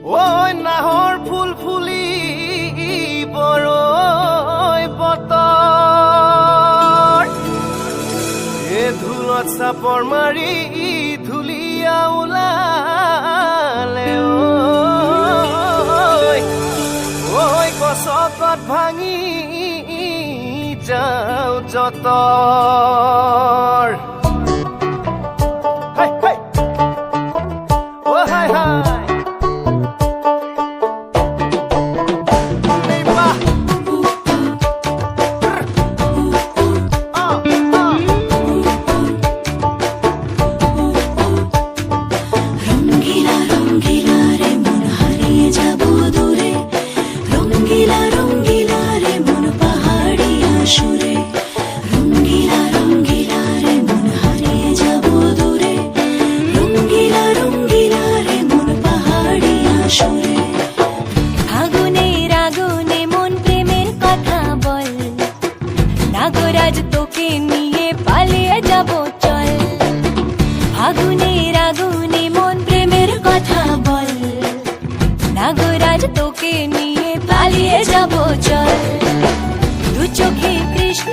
ঐ নাহৰ ফুল ফুলি বৰৈ বতৰ। এ ঢোলত চাপৰ মাৰি ধূলিয়া ওলালে ঐ গছত ভাঙি যাওঁ যতৰ। আজ তোকে নিয়ে পালিয়ে যাব চল। দু চোখে কৃষ্ণ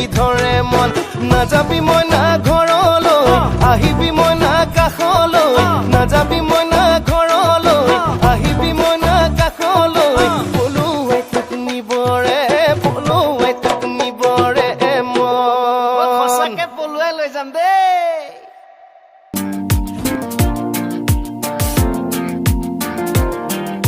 নাযাবি ধৰে মন নাযাবি মই না ঘৰলৈ আহিবি মই না কাষলৈ নাযাবি মই না ঘৰলৈ আহিবি মই না কাষলৈ। পলুৱাই তোক নিবৰে পলুৱাই তোক নিবৰে মন। পলুৱাই লৈ যাম দেই।